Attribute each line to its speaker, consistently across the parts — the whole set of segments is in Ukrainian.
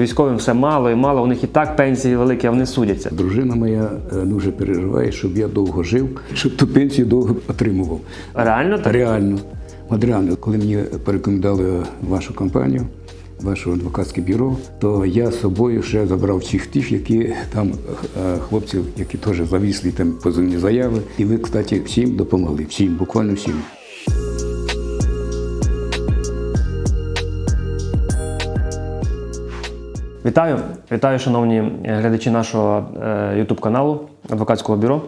Speaker 1: Військовим все мало і мало, у них і так пенсії великі, а вони судяться.
Speaker 2: Дружина моя е, дуже переживає, щоб я довго жив, щоб ту пенсію довго отримував.
Speaker 1: Реально так?
Speaker 2: Реально. От реально, коли мені порекомендували вашу компанію, ваше адвокатське бюро, то я з собою ще забрав всіх тих, які там е, хлопців, які теж завісли там позивні заяви. І ви, кстати, всім допомогли. Всім, буквально всім.
Speaker 1: Вітаю, вітаю, шановні глядачі нашого YouTube каналу Адвокатського бюро.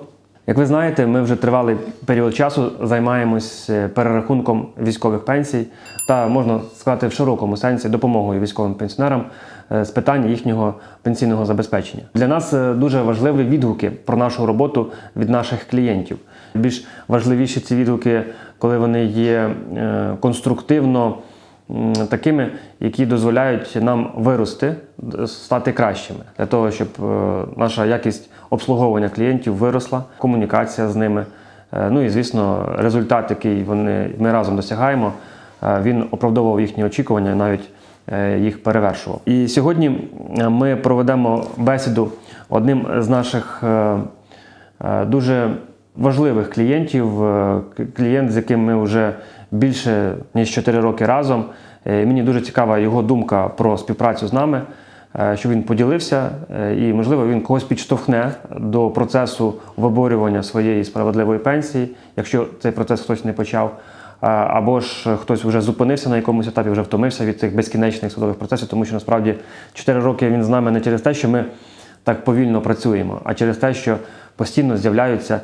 Speaker 1: Як ви знаєте, ми вже тривалий період часу займаємось е, перерахунком військових пенсій та можна сказати в широкому сенсі допомогою військовим пенсіонерам е, з питань їхнього пенсійного забезпечення. Для нас е, дуже важливі відгуки про нашу роботу від наших клієнтів. Більш важливіші ці відгуки, коли вони є е, конструктивно такими, які дозволяють нам вирости, стати кращими для того, щоб е, наша якість обслуговування клієнтів виросла, комунікація з ними. Е, Ну і звісно, результат, який вони ми разом досягаємо, е, він оправдовував їхні очікування, навіть їх перевершував. І сьогодні ми проведемо бесіду одним з наших дуже важливих клієнтів, е, клієнт, з яким ми вже більше ніж 4 роки разом. Е, Мені дуже цікава його думка про співпрацю з нами, е, що він поділився, і, можливо, він когось підштовхне до процесу виборювання своєї справедливої пенсії, якщо цей процес хтось не почав. Або ж хтось вже зупинився на якомусь етапі, вже втомився від цих безкінечних судових процесів, тому що насправді 4 роки він з нами не через те, що ми так повільно працюємо, а через те, що постійно з'являються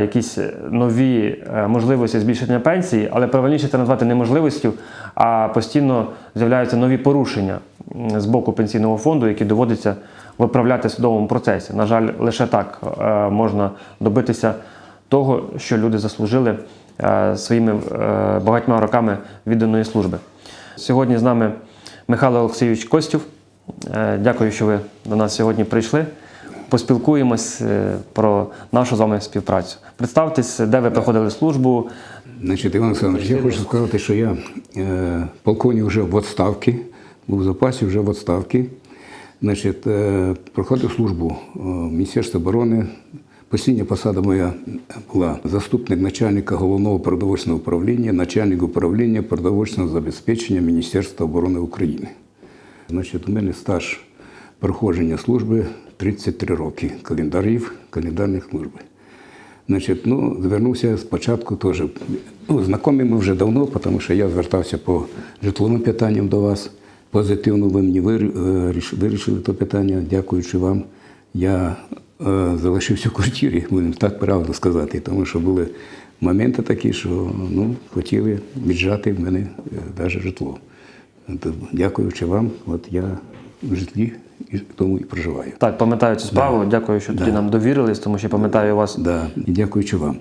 Speaker 1: якісь нові е, можливості збільшення пенсії, але правильніше це назвати не можливістю, а постійно з'являються нові порушення з боку пенсійного фонду, які доводиться виправляти в судовому процесі. На жаль, лише так е, можна добитися того, що люди заслужили е, своїми е, багатьма роками відданої служби. Сьогодні з нами Михайло Олексійович Костюв. Е, Дякую, що ви до нас сьогодні прийшли. Поспілкуємось е, про нашу з вами співпрацю. Представтесь, де ви проходили службу.
Speaker 2: Значить, Іван Олександрович, я хочу сказати, що я е, полковник вже в відставці, був в запасі вже в відставці. Значить, е, проходив службу е, в Міністерстві оборони. Постійна посада моя була заступник начальника головного продовольчного управління, начальник управління продовольчного забезпечення Міністерства оборони України. Значить, у мене стаж проходження служби 33 роки календарів, календарних служби. Значить, ну, звернувся спочатку теж. Ну, знайомі ми вже давно, тому що я звертався по житловим питанням до вас. Позитивно ви мені е, ріш- вирішили то питання, дякуючи вам. Я е, залишився в квартирі, будемо так правду сказати, тому що були моменти такі, що ну, хотіли віджати в мене навіть житло. Дякуючи вам, от я в житлі і тому і проживаю.
Speaker 1: Так, пам'ятаю цю справу. Дякую, що тоді нам довірились, тому що пам'ятаю вас.
Speaker 2: Да, і дякуючи вам.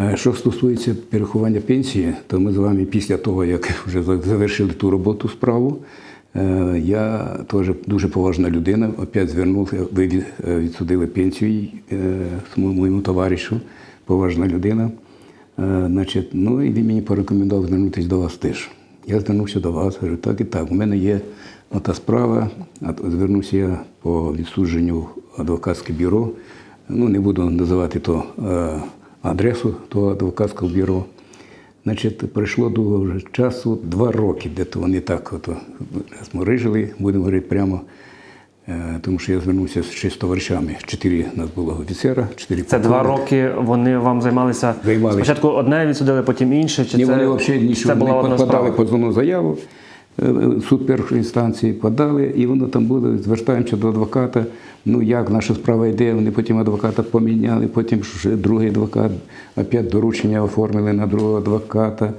Speaker 2: Е, Що стосується перерахування пенсії, то ми з вами після того, як вже завершили ту роботу справу, е, я теж дуже поважна людина. Опять звернувся, ви е, відсудили пенсію моєму товаришу, поважна людина. Значить, ну і він мені порекомендував звернутися до вас теж. Я звернувся до вас, говорю, так і так. У мене є ота справа. Звернувся я по відсудженню адвокатське бюро. Ну, не буду називати то е, адресу того адвокатського бюро. Значить, пройшло довго вже часу, два роки, де то вони так от, сморижили, будемо говорити прямо. Е, тому що я звернувся ще з товаришами. Чотири нас було офіцера, чотири
Speaker 1: Це два роки вони вам займалися.
Speaker 2: Займалися.
Speaker 1: Спочатку одне відсудили, потім інше. Чи
Speaker 2: Ні,
Speaker 1: це,
Speaker 2: вони взагалі нічого не
Speaker 1: справа?
Speaker 2: позовну заяву. Е, в Суд першої інстанції подали, і воно там було, звертаємося до адвоката. Ну як наша справа йде, вони потім адвоката поміняли, потім другий адвокат, опять доручення оформили на другого адвоката.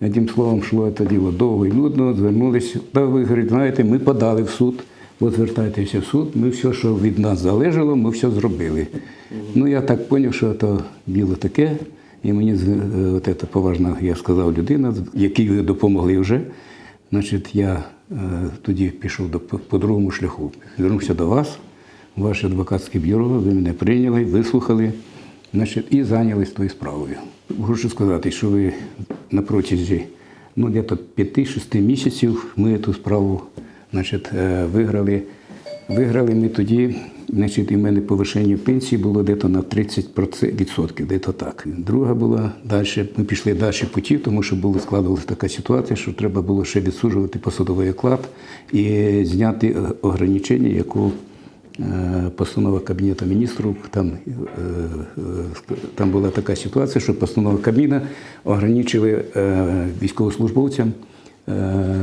Speaker 2: Одним словом, йшло це діло довго і нудно, звернулися. Та ви говорите, знаєте, ми подали в суд. От звертайтеся в суд, ми все, що від нас залежало, ми все зробили. Ну я так зрозумів, що то діло таке. І мені е, от це поважна, я сказав, людина, якій ви допомогли вже. Значить, я е, тоді пішов до, по другому шляху. Звернувся до вас, ваше адвокатське бюро, ви мене прийняли, вислухали значить, і зайнялись тою справою. Хочу сказати, що ви на протязі ну, десь 5-6 місяців ми ту справу значить, е, виграли. Виграли ми тоді, значить, і в мене повишення пенсії було десь на 30%, десь так. Друга була далі, ми пішли далі путі, тому що була складувалася така ситуація, що треба було ще відсуджувати посадовий оклад і зняти е, ограничення, яку е, постанова Кабінету міністрів, там, е, там була така ситуація, що постанова Кабміна ограничили е, військовослужбовцям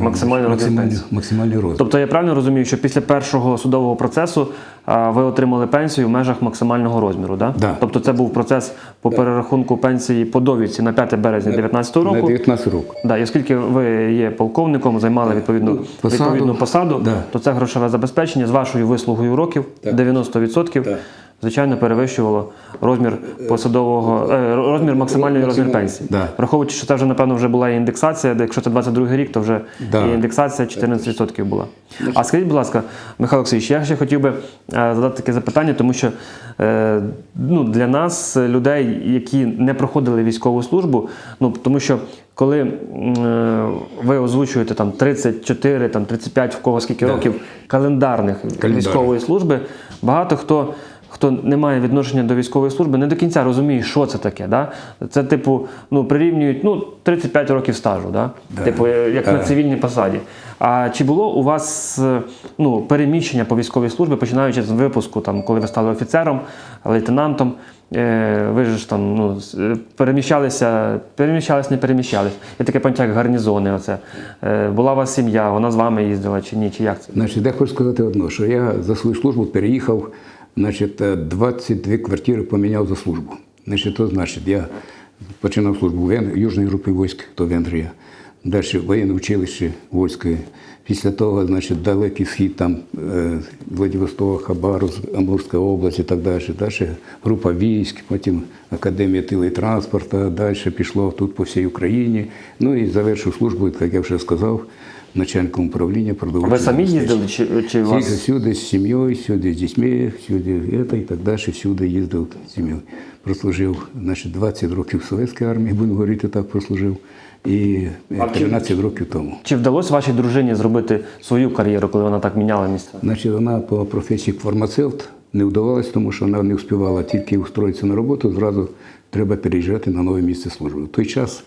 Speaker 1: Максимальний розмір
Speaker 2: максимальний,
Speaker 1: пенсії.
Speaker 2: максимальний розмір.
Speaker 1: Тобто я правильно розумію, що після першого судового процесу а, ви отримали пенсію в межах максимального розміру, да?
Speaker 2: Да.
Speaker 1: Тобто це був процес по перерахунку пенсії по довідці на 5 березня 2019
Speaker 2: На
Speaker 1: року.
Speaker 2: 19 років.
Speaker 1: Да, і оскільки ви є полковником, займали відповідну
Speaker 2: Посаду.
Speaker 1: відповідну посаду,
Speaker 2: Да.
Speaker 1: то це грошове забезпечення з вашою вислугою років 90%.
Speaker 2: Так.
Speaker 1: Звичайно, перевищувало розмір посадового е, розмір максимальної розмір пенсії.
Speaker 2: Да.
Speaker 1: Враховуючи, що це вже напевно вже була і індексація, де якщо це 22 рік, то вже
Speaker 2: Да.
Speaker 1: і індексація 14% була. А скажіть, будь ласка, Михайло Олексійович, я ще хотів би е, задати таке запитання, тому що е, ну, для нас, людей, які не проходили військову службу, ну тому що коли е, ви озвучуєте там 34, там 35, в кого скільки років календарних
Speaker 2: Календарних.
Speaker 1: військової служби, багато хто. Хто не має відношення до військової служби, не до кінця розуміє, що це таке. Да? Це, типу, ну, прирівнюють ну, 35 років стажу, да? типу, е, як на цивільній посаді. А чи було у вас е, ну, переміщення по військовій службі, починаючи з випуску, там, коли ви стали офіцером, лейтенантом? Е, ви ж там ну, е, переміщалися, переміщались, не переміщались. Є таке поняття, як гарнізони. Оце. Е, була у вас сім'я, вона з вами їздила чи ні, чи як це?
Speaker 2: Значить, я хочу сказати одно, що я за свою службу переїхав, значить, е, 22 квартири поміняв за службу. Значить, то значить, я починав службу в Вен... Южній групі військ, то Венгрія. Далі воєнне училище військове. Після того, значить, далекий схід, там е, Владивосток, Хабаровськ, Амурська область і так далі. Далі група військ, потім Академія тили і транспорту, далі пішло тут по всій Україні. Ну і завершив службу, як я вже сказав, начальником управління продовольчого
Speaker 1: Ви самі їздили, чи, чи вас?
Speaker 2: всюди з сім'єю, всюди з дітьми, всюди это, і так далі, всюди їздив з сім'єю. Прослужив значить, 20 років в Совєтській армії, будемо говорити так, прослужив, і е, 13 років тому.
Speaker 1: Чи вдалося вашій дружині зробити свою кар'єру, коли вона так міняла місце?
Speaker 2: Значить, вона по професії фармацевт не вдавалась, тому що вона не встигала тільки устроїтися на роботу, зразу треба переїжджати на нове місце служби. В той час,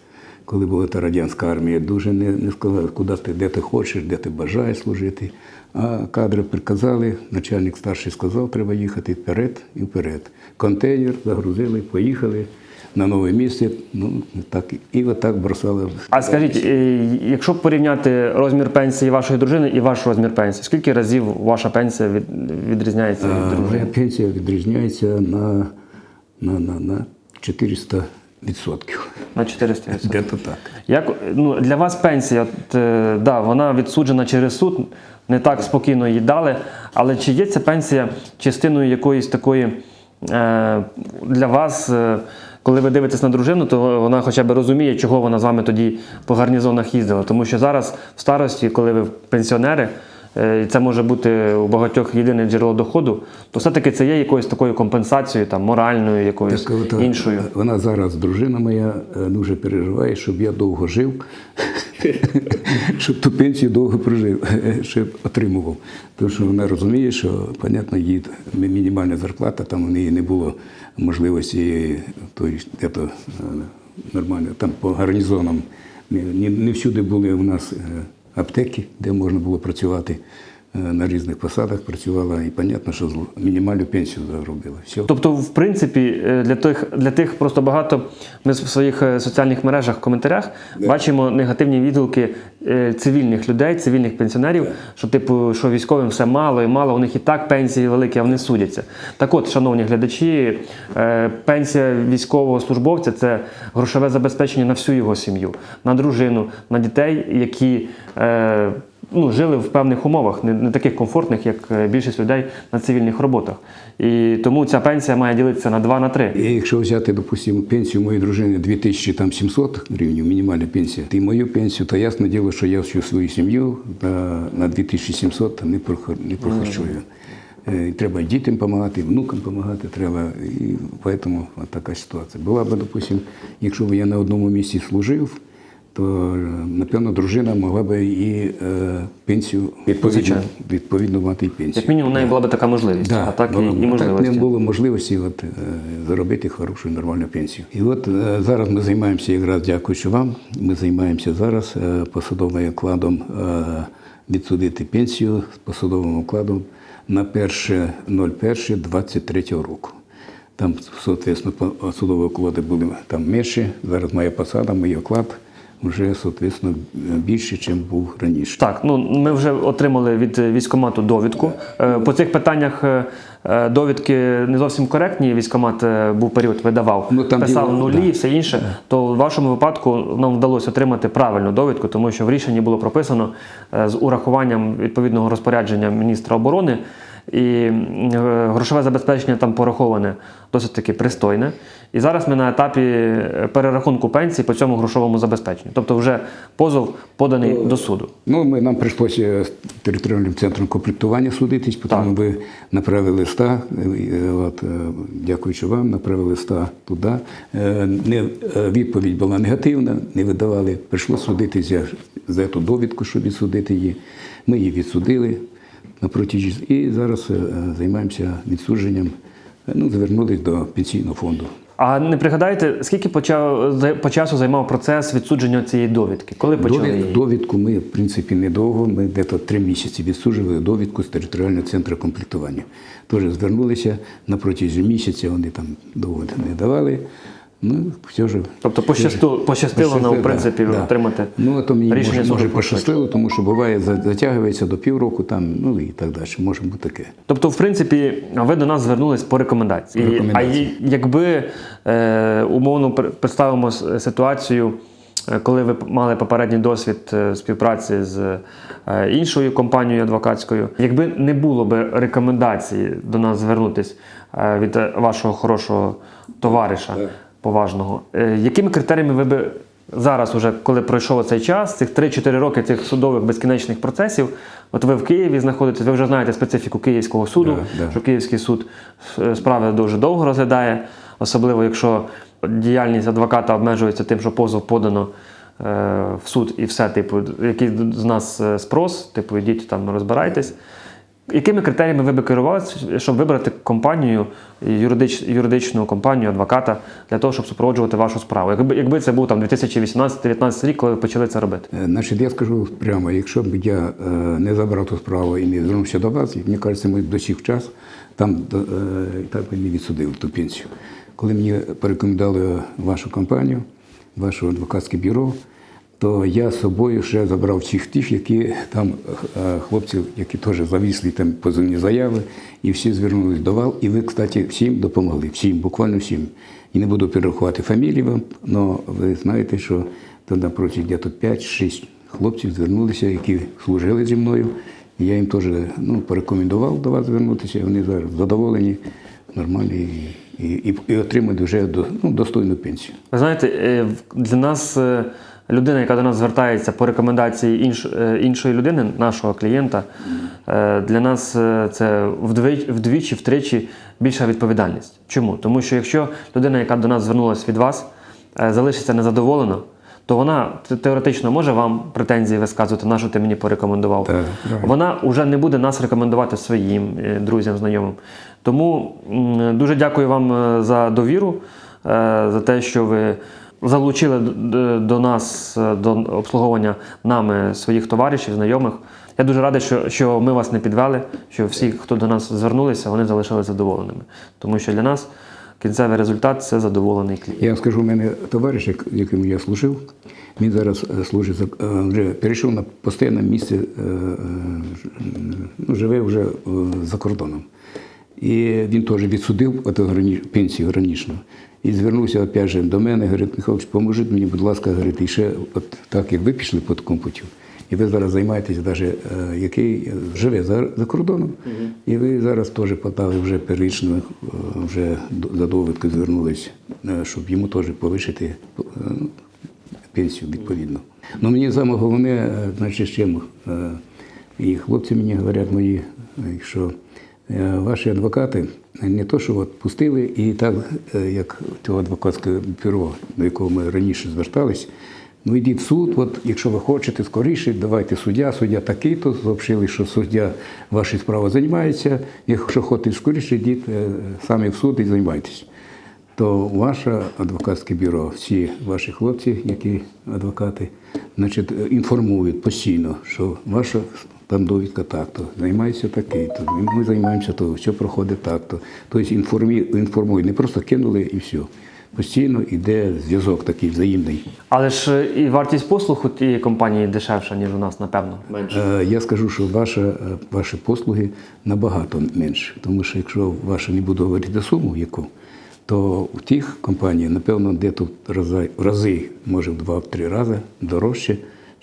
Speaker 2: коли була та радянська армія, дуже не, не сказали, куди ти, де ти хочеш, де ти бажаєш служити. А кадри приказали, начальник старший сказав, треба їхати вперед і вперед. Контейнер загрузили, поїхали на нове місце. Ну, так, і отак бросали.
Speaker 1: А скажіть, е, якщо порівняти розмір пенсії вашої дружини і ваш розмір пенсії, скільки разів ваша пенсія від, відрізняється від
Speaker 2: А, Моя пенсія відрізняється на, на, на, на 400 відсотків.
Speaker 1: На 400
Speaker 2: Де то так.
Speaker 1: Як ну для вас пенсія, от, е, да, вона відсуджена через суд, не так спокійно її дали. Але чи є ця пенсія частиною якоїсь такої е, для вас, е, коли ви дивитесь на дружину, то вона хоча б розуміє, чого вона з вами тоді по гарнізонах їздила. Тому що зараз в старості, коли ви пенсіонери, і це може бути у багатьох єдине джерело доходу, то все-таки це є якоюсь такою компенсацією, там, моральною, якоюсь
Speaker 2: Так, от,
Speaker 1: іншою.
Speaker 2: Вона зараз, дружина моя, е, дуже переживає, щоб я довго жив, щоб ту пенсію довго прожив, щоб отримував. Тому що вона розуміє, що, понятно, їй мінімальна зарплата, там у неї не було можливості той, е, нормально, там по гарнізонам. Не, не, не всюди були у нас е, аптеки, де можна було працювати. Е, На різних посадах працювала і, понятно, що мінімальну пенсію заробила. Все.
Speaker 1: Тобто, в принципі, е, для тих, для тих просто багато ми в своїх е, соціальних мережах, коментарях бачимо негативні відгуки цивільних людей, цивільних пенсіонерів, що типу, що військовим все мало і мало, у них і так пенсії великі, а вони судяться. Так от, шановні глядачі, пенсія військового службовця це грошове забезпечення на всю його сім'ю, на дружину, на дітей, які. Е, Ну, жили в певних умовах, не, не таких комфортних, як е, більшість людей на цивільних роботах. І тому ця пенсія має ділитися на 2 на 3.
Speaker 2: І якщо взяти, допустимо, пенсію моєї дружини 2700 гривень, мінімальна пенсія, і мою пенсію, то ясне діло, що я всю свою сім'ю на, на 2700 не, прохар, не прохарчую. Е, і Треба дітям допомагати, внукам допомагати треба. І тому така ситуація. Була б, допустимо, якщо б я на одному місці служив, то напевно дружина могла би і е, пенсію відповідно,
Speaker 1: Звичайно.
Speaker 2: відповідно мати і пенсію.
Speaker 1: Як мінімум, в неї була б така можливість, а так і, і
Speaker 2: а так не було можливості от, е, заробити хорошу нормальну пенсію. І от е, зараз ми займаємося, якраз дякуючи вам, ми займаємося зараз е, посадовим окладом е, відсудити пенсію з посадовим окладом на 1.01.23 року. Там, соответственно, по- судові оклади були там менші, зараз моя посада, мій оклад вже, соответственно, більше, ніж був раніше.
Speaker 1: Так, ну ми вже отримали від військкомату довідку. Е, По цих питаннях е, е, довідки не зовсім коректні. Військкомат е, був період видавав,
Speaker 2: Ну, там
Speaker 1: писав
Speaker 2: діло-
Speaker 1: нулі
Speaker 2: да.
Speaker 1: і все інше. То в вашому випадку нам вдалося отримати правильну довідку, тому що в рішенні було прописано з урахуванням відповідного розпорядження міністра оборони. І грошове забезпечення там пораховане досить таки пристойне. І зараз ми на етапі е, перерахунку пенсій по цьому грошовому забезпеченню. Тобто вже позов поданий до суду.
Speaker 2: Ну, ми, нам прийшлося з територіальним центром комплектування судитись, тому ви направили листа, е, от, е, дякуючи вам, направили листа туди. Е, Не, е, відповідь була негативна, не видавали. Прийшлося судитися за ту довідку, щоб відсудити її. Ми її відсудили на протязі і зараз е, займаємося відсудженням. Е, Ну, звернулись до пенсійного фонду.
Speaker 1: А не пригадаєте, скільки почав по часу займав процес відсудження цієї довідки? Коли почали
Speaker 2: Довід,
Speaker 1: її?
Speaker 2: довідку ми, в принципі, недовго. Ми десь три місяці відсуджували довідку з територіального центру комплектування. Теж звернулися на протязі місяця, вони там довго не давали. Ну, все ж.
Speaker 1: Тобто пощастило, пощастило нам, в принципі,
Speaker 2: да, да.
Speaker 1: отримати
Speaker 2: Ну, то мені
Speaker 1: рішення
Speaker 2: може, може пощастило, тому що буває, затягується до півроку, там, ну і так далі. Може бути таке.
Speaker 1: Тобто, в принципі, ви до нас звернулись по рекомендації.
Speaker 2: Рекомендації.
Speaker 1: А якби е, умовно пр- представимо ситуацію, е, коли ви мали попередній досвід е, співпраці з е, іншою компанією адвокатською, якби не було би рекомендації до нас звернутись е, від вашого хорошого товариша поважного, е, якими критеріями ви би зараз, уже коли пройшов цей час, цих 3-4 роки цих судових безкінечних процесів, от ви в Києві знаходитесь, ви вже знаєте специфіку Київського суду,
Speaker 2: Да, да.
Speaker 1: що Київський суд е, справи дуже довго розглядає, особливо якщо діяльність адвоката обмежується тим, що позов подано е, в суд і все, типу, який з нас спрос, типу, йдіть там розбирайтесь. Якими критеріями ви би керувалися, щоб вибрати компанію, юридич, юридичну компанію, адвоката для того, щоб супроводжувати вашу справу? Якби, якби це був там 2018-2019 рік, коли ви почали це робити?
Speaker 2: Е, Значить, я скажу прямо, якщо б я е, не забрав ту справу і не звернувся до вас, мені кажеться, ми до сих час там е, так би не відсудили ту пенсію. Коли мені порекомендували вашу компанію, ваше адвокатське бюро, то я з собою ще забрав всіх тих, які там е, хлопців, які теж завісли там позивні заяви, і всі звернулись до вас. І ви, кстати, всім допомогли, всім, буквально всім. І не буду перерахувати фамілії вам, але ви знаєте, що тоді напроти десь 5-6 хлопців звернулися, які служили зі мною. І я їм теж ну, порекомендував до вас звернутися, вони зараз задоволені, нормальні і, і, і отримують вже до, ну, достойну пенсію.
Speaker 1: Ви знаєте, е, для нас е, людина, яка до нас звертається по рекомендації інш, е, іншої людини, нашого клієнта, е, для нас е, це вдвічі, втричі більша відповідальність. Чому? Тому що якщо людина, яка до нас звернулася від вас, залишиться незадоволена, то вона теоретично може вам претензії висказувати, на що ти мені порекомендував.
Speaker 2: Так.
Speaker 1: Вона вже не буде нас рекомендувати своїм друзям, знайомим. Тому дуже дякую вам за довіру, за те, що ви залучили до нас е, до обслуговування нами своїх товаришів, знайомих. Я дуже радий, що, що ми вас не підвели, що всі, хто до нас звернулися, вони залишилися задоволеними. Тому що для нас кінцевий результат це задоволений клієнт.
Speaker 2: Я скажу, у мене товариш, як- яким я служив, він зараз е, служить е, вже перейшов на постійне місце, живе вже за кордоном. І він теж відсудив пенсію гранічну. І звернувся опять же до мене, говорить, Михайлович, поможіть мені, будь ласка, говорить, і ще от так, як ви пішли по такому путю, і ви зараз займаєтесь, навіть, е, який живе за, за кордоном, і ви зараз теж подали вже періодично, е, вже за довідкою звернулись, е, щоб йому теж повищити пенсію відповідно. Ну мені саме головне, значить, чим і хлопці мені говорять мої, що ваші адвокати не то, що от пустили, і так, е, як цього адвокатського бюро, до якого ми раніше звертались, Ну йдіть в суд, от якщо ви хочете скоріше, давайте суддя, суддя такий-то, сообщили, що суддя ваші справи займається. Якщо хочете скоріше, йдіть е, самі в суд і займайтесь. То ваше адвокатське бюро, всі ваші хлопці, які адвокати, значить, е, інформують постійно, що ваша там довідка так-то, займається такий-то, ми займаємося то, що проходить так-то. Тобто інформують, не просто кинули і все. Постійно йде зв'язок такий взаємний.
Speaker 1: Але ж і вартість послуг у тієї компанії дешевша, ніж у нас, напевно. Менше.
Speaker 2: Е, Я скажу, що ваша, е, ваші послуги набагато менше. Тому що якщо ваша не буду говорити суму, яку, то в тих компаній, напевно, де тут рази, в рази, може в два-три рази дорожче,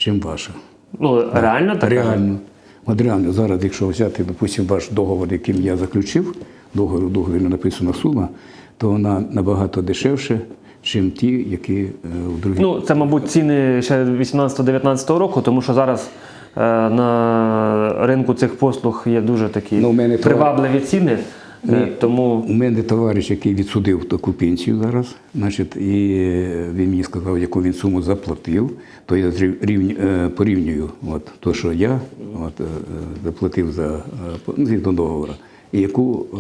Speaker 2: ніж ваша.
Speaker 1: Ну, реально так?
Speaker 2: Реально. От зараз, якщо взяти, допустимо, ваш договор, яким я заключив, договір у договорі написана сума, то вона набагато дешевше, ніж ті, які е, в другій.
Speaker 1: Ну, це, мабуть, ціни ще 18-19 року, тому що зараз е, на ринку цих послуг є дуже такі
Speaker 2: Ну, привабливі мене то-
Speaker 1: привабливі ціни. Е, тому
Speaker 2: У мене товариш, який відсудив таку пенсію зараз, значить, і він мені сказав, яку він суму заплатив, то я рівні- е, порівнюю от, то, що я от, е, е, заплатив за е, ну, згідно договору, і яку е,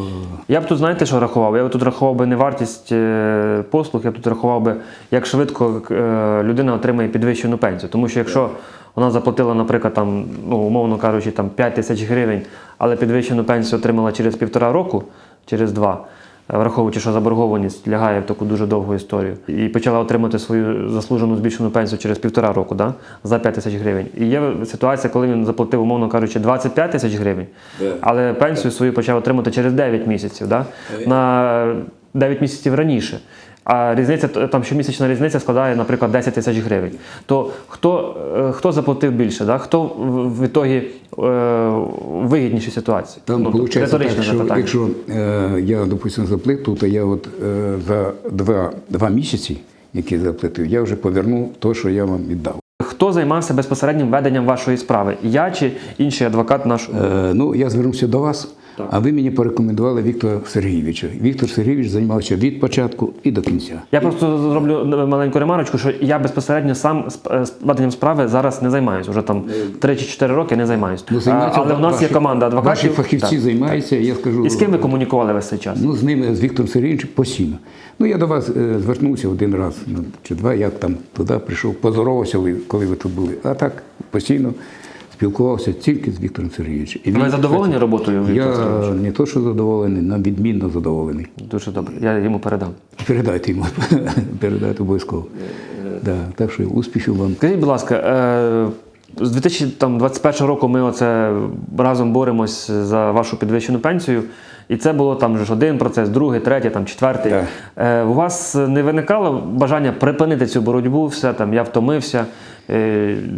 Speaker 1: я б тут, знаєте, що рахував? Я б тут рахував би не вартість е, послуг, я б тут рахував би, як швидко е, людина отримає підвищену пенсію. Тому що якщо вона заплатила, наприклад, там, ну, умовно кажучи, там 5 тисяч гривень, але підвищену пенсію отримала через півтора року, через два. е, Враховуючи, що заборгованість лягає в таку дуже довгу історію, і почала отримати свою заслужену збільшену пенсію через півтора року, да? за 5 тисяч гривень. І є ситуація, коли він заплатив, умовно кажучи, 25 тисяч гривень, але пенсію свою почав отримати через 9 місяців, да? на 9 місяців раніше. А різниця там щомісячна різниця складає, наприклад, 10 тисяч гривень. То хто, е, хто заплатив більше? Да? Хто в, ітогі е, в ситуації?
Speaker 2: Там
Speaker 1: Ну,
Speaker 2: виходить так, що
Speaker 1: запитання.
Speaker 2: якщо е, я, допустимо, заплатив, то я от е, за два, два місяці, які заплатив, я вже повернув те, що я вам віддав.
Speaker 1: Хто займався безпосереднім веденням вашої справи? Я чи інший адвокат наш?
Speaker 2: Е, ну, я звернувся до вас, а ви мені порекомендували Віктора Сергійовича. Віктор Сергійович займався від початку і до кінця.
Speaker 1: Я просто зроблю маленьку ремарочку, що я безпосередньо сам з е, веденням справи зараз не займаюся. Уже там 3 чи 4 роки не займаюся.
Speaker 2: Ну, займаються
Speaker 1: але в нас є команда адвокатів.
Speaker 2: Ваші фахівці
Speaker 1: Так.
Speaker 2: займаються, я скажу.
Speaker 1: І з ким ви комунікували весь цей час?
Speaker 2: Ну, з ними, з Віктором Сергійовичем постійно. Ну, я до вас е, звернувся один раз ну, чи два, я там туди прийшов, поздоровався, коли ви тут були. А так постійно спілкувався тільки з Віктором Сергійовичем. І
Speaker 1: Ви
Speaker 2: він,
Speaker 1: задоволені роботою Віктора
Speaker 2: Я
Speaker 1: Сергійовича?
Speaker 2: не то, що задоволений, але відмінно задоволений.
Speaker 1: Дуже добре. Я йому передам.
Speaker 2: Передайте йому, передайте обов'язково. Да, так що успіхів вам.
Speaker 1: Скажіть, будь ласка, е, з 2021 року ми оце разом боремось за вашу підвищену пенсію. І це було там ж один процес, другий, третій, там четвертий.
Speaker 2: Так.
Speaker 1: Е, у вас не виникало бажання припинити цю боротьбу, все там я втомився,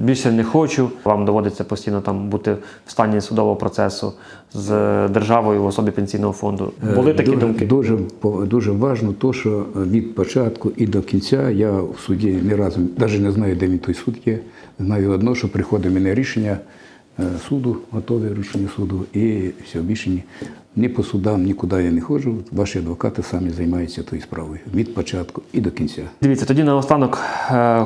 Speaker 1: більше не хочу. Вам доводиться постійно там бути в стані судового процесу з державою в особі пенсійного фонду. Були такі
Speaker 2: Е, дуже,
Speaker 1: думки?
Speaker 2: Дуже, дуже важливо то, що від початку і до кінця я в суді ні разу навіть не знаю, де він той суд є. Знаю одно, що приходить мене рішення е, суду, готове рішення суду, і все більше ні. Ні по судам, нікуди я не ходжу. Ваші адвокати самі займаються тою справою від початку і до кінця.
Speaker 1: Дивіться, тоді наостанок, е,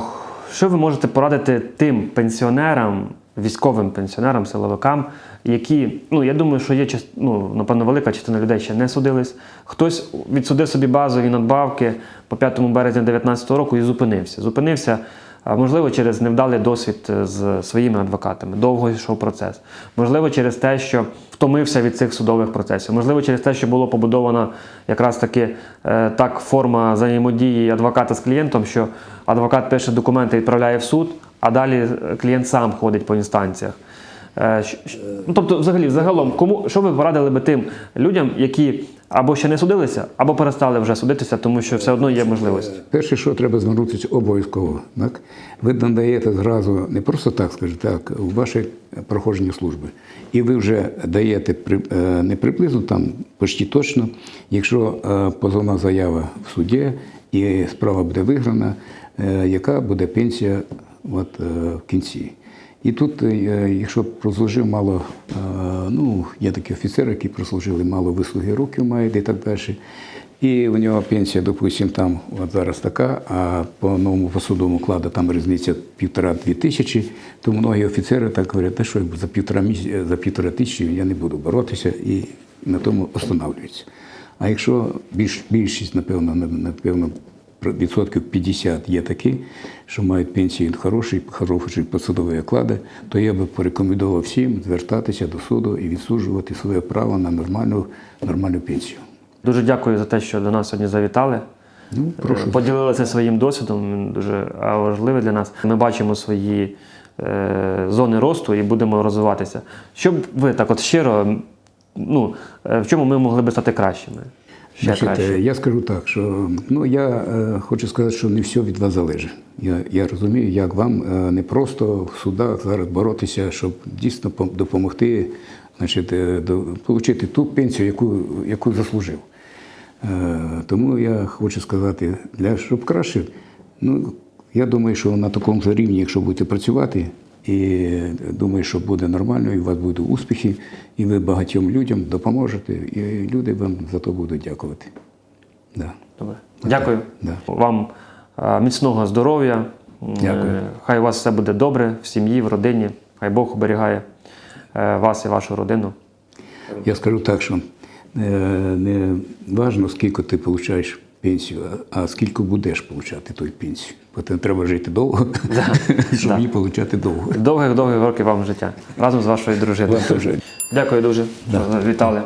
Speaker 1: що ви можете порадити тим пенсіонерам, військовим пенсіонерам, силовикам, які, ну я думаю, що є ну, напевно, велика частина людей ще не судились. Хтось відсудив собі базові надбавки по 5 березня 2019 року і зупинився. Зупинився. Можливо, через невдалий досвід е, з своїми адвокатами, довго йшов процес. Можливо, через те, що втомився від цих судових процесів. Можливо, через те, що було побудована якраз таки е, так форма взаємодії адвоката з клієнтом, що адвокат пише документи, відправляє в суд, а далі е, клієнт сам ходить по інстанціях. Ну, тобто, взагалі, загалом, кому що ви порадили би тим людям, які або ще не судилися, або перестали вже судитися, тому що все одно є можливість.
Speaker 2: Перше, що треба звернутися обов'язково. Так? Ви надаєте зразу не просто так, скажімо так, у ваше проходження служби. І ви вже даєте при- е, не приблизно там почти точно, якщо е, позовна заява в суді і справа буде виграна, е, яка буде пенсія от, е, в кінці. І тут, е, якщо прослужив мало, е, ну, є такі офіцери, які прослужили мало вислуги років мають і так далі. І у нього пенсія, допустим, там от зараз така, а по новому посудовому кладу там різниця півтора-дві тисячі, то многі офіцери так говорять, «Та що за півтора місяця, за півтора тисячі я не буду боротися і на тому останавливаються. А якщо більш, більшість, напевно, на- напевно, відсотків 50 є такі, що мають пенсії хороші, хороші посадові оклади, то я би порекомендував всім звертатися до суду і відсуджувати своє право на нормальну, нормальну пенсію.
Speaker 1: Дуже дякую за те, що до нас сьогодні завітали.
Speaker 2: Ну, прошу.
Speaker 1: Е, Поділилися своїм досвідом, він дуже важливий для нас. Ми бачимо свої е, зони росту і будемо розвиватися. Щоб ви так от щиро, ну, е, в чому ми могли би стати кращими? Ще краще.
Speaker 2: е, я скажу так, що ну я е, хочу сказати, що не все від вас залежить. Я, я розумію, як вам е, не просто в судах зараз боротися, щоб дійсно допомогти, значить, е, до, отримати ту пенсію, яку, яку заслужив. Е, тому я хочу сказати, для щоб краще, ну я думаю, що на такому рівні, якщо будете працювати, і думаю, що буде нормально, і у вас будуть успіхи, і ви багатьом людям допоможете, і люди вам за то будуть дякувати. Да.
Speaker 1: Добре. Дякую
Speaker 2: Да.
Speaker 1: вам е, міцного здоров'я.
Speaker 2: Дякую.
Speaker 1: е, Хай у вас все буде добре в сім'ї, в родині. Хай Бог оберігає е, вас і вашу родину.
Speaker 2: Я скажу так, що не важно, скільки ти отримуєш пенсію, а а скільки будеш отримати ту пенсію. Бо там треба жити довго, щоб
Speaker 1: Да.
Speaker 2: її отримати довго.
Speaker 1: Довгих довгих років вам життя разом з вашою дружиною. Дякую дуже, що
Speaker 2: вітали.